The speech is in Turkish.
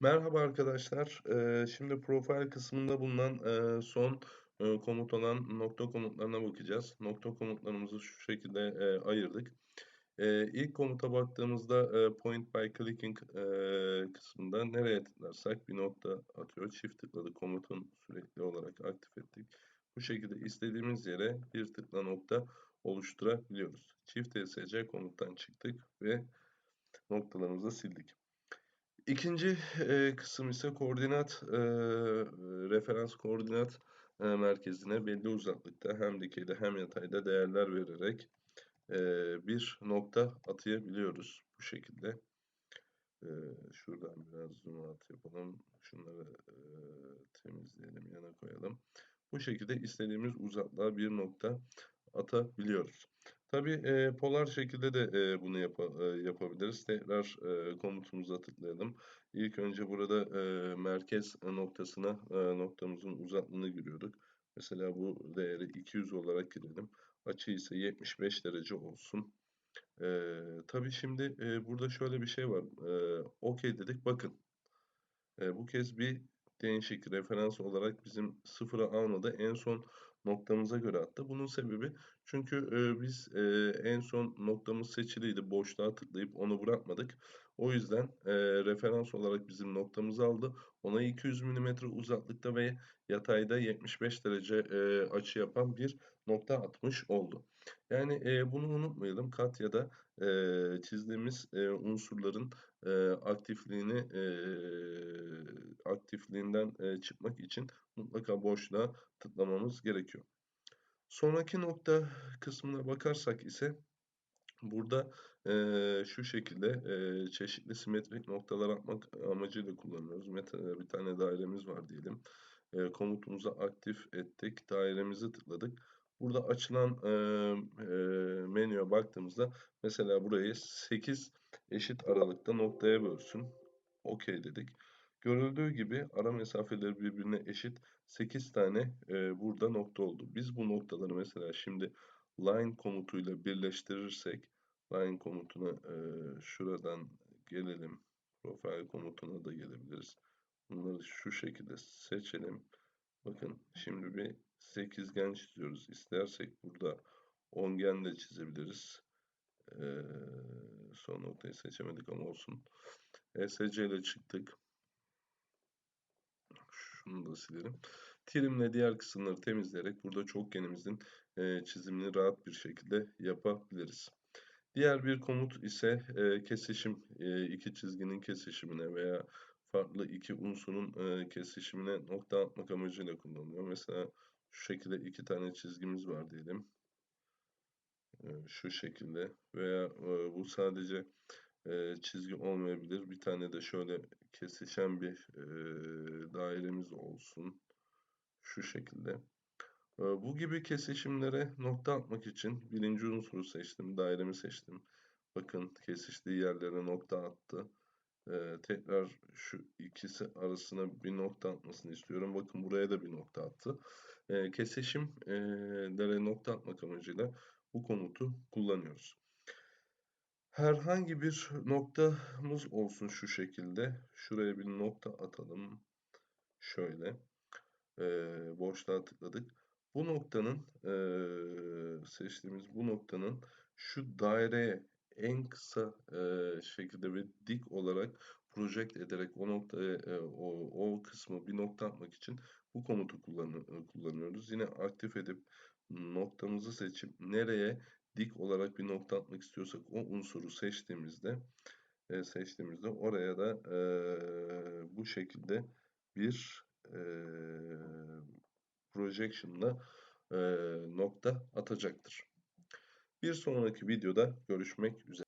Merhaba arkadaşlar. Şimdi profil kısmında bulunan son komut olan nokta komutlarına bakacağız. Nokta komutlarımızı şu şekilde ayırdık. Eee, ilk komuta baktığımızda point by clicking kısmında nereye tıklarsak bir nokta atıyor. Çift tıkladık komutun sürekli olarak aktif ettik. Bu şekilde istediğimiz yere bir tıkla nokta oluşturabiliyoruz. Çift ESC komuttan çıktık ve noktalarımızı sildik. İkinci e, kısım ise koordinat, e, referans koordinat e, merkezine belli uzaklıkta hem dikeyde hem yatayda değerler vererek e, bir nokta atayabiliyoruz bu şekilde. E, şuradan biraz zoom out yapalım. Şunları e, temizleyelim, yana koyalım. Bu şekilde istediğimiz uzaklığa bir nokta atabiliyoruz. Tabii e, polar şekilde de e, bunu yap yapabiliriz. Tekrar e, komutumuza tıklayalım. İlk önce burada e, merkez noktasına e, noktamızın uzaklığını giriyorduk. Mesela bu değeri 200 olarak girelim. Açı ise 75 derece olsun. E, tabii şimdi e, burada şöyle bir şey var. E, OK dedik. Bakın. E, bu kez bir değişik referans olarak bizim sıfıra almadı. En son noktamıza göre attı. Bunun sebebi çünkü e, biz e, en son noktamız seçiliydi. Boşluğa tıklayıp onu bırakmadık. O yüzden e, referans olarak bizim noktamızı aldı. Ona 200 mm uzaklıkta ve yatayda 75 derece e, açı yapan bir nokta atmış oldu. Yani e, bunu unutmayalım. Kat ya da e, çizdiğimiz e, unsurların e, aktifliğini e, aktifliğinden e, çıkmak için mutlaka boşluğa tıklamamız gerekiyor. Sonraki nokta kısmına bakarsak ise burada e, şu şekilde e, çeşitli simetrik noktalar atmak amacıyla kullanıyoruz. Mesela bir tane dairemiz var diyelim. E, komutumuzu aktif ettik. Dairemizi tıkladık. Burada açılan e, e, menüye baktığımızda mesela burayı 8 eşit aralıkta noktaya bölsün. OK dedik. Görüldüğü gibi ara mesafeleri birbirine eşit 8 tane e, burada nokta oldu. Biz bu noktaları mesela şimdi line komutuyla birleştirirsek line komutuna e, şuradan gelelim. Profil komutuna da gelebiliriz. Bunları şu şekilde seçelim. Bakın şimdi bir sekizgen çiziyoruz. İstersek burada ongen de çizebiliriz. Ee, son noktayı seçemedik ama olsun. ESC ile çıktık. Şunu da silelim. Trimle diğer kısımları temizleyerek burada çokgenimizin e, çizimini rahat bir şekilde yapabiliriz. Diğer bir komut ise kesişim, iki çizginin kesişimine veya farklı iki unsurun kesişimine nokta atmak amacıyla kullanılıyor. Mesela şu şekilde iki tane çizgimiz var diyelim. Şu şekilde veya bu sadece çizgi olmayabilir. Bir tane de şöyle kesişen bir dairemiz olsun. Şu şekilde. Bu gibi kesişimlere nokta atmak için birinci unsuru seçtim, dairemi seçtim. Bakın kesiştiği yerlere nokta attı. Tekrar şu ikisi arasına bir nokta atmasını istiyorum. Bakın buraya da bir nokta attı. Kesişimlere nokta atmak amacıyla bu komutu kullanıyoruz. Herhangi bir noktamız olsun şu şekilde. Şuraya bir nokta atalım. Şöyle. Ee, boşluğa tıkladık. Bu noktanın e, seçtiğimiz bu noktanın şu daireye en kısa e, şekilde ve dik olarak project ederek o noktaya e, o, o kısmı bir nokta atmak için bu komutu kullan, kullanıyoruz. Yine aktif edip noktamızı seçip nereye dik olarak bir nokta atmak istiyorsak o unsuru seçtiğimizde e, seçtiğimizde oraya da e, bu şekilde bir e, projection'la e, nokta atacaktır. Bir sonraki videoda görüşmek üzere.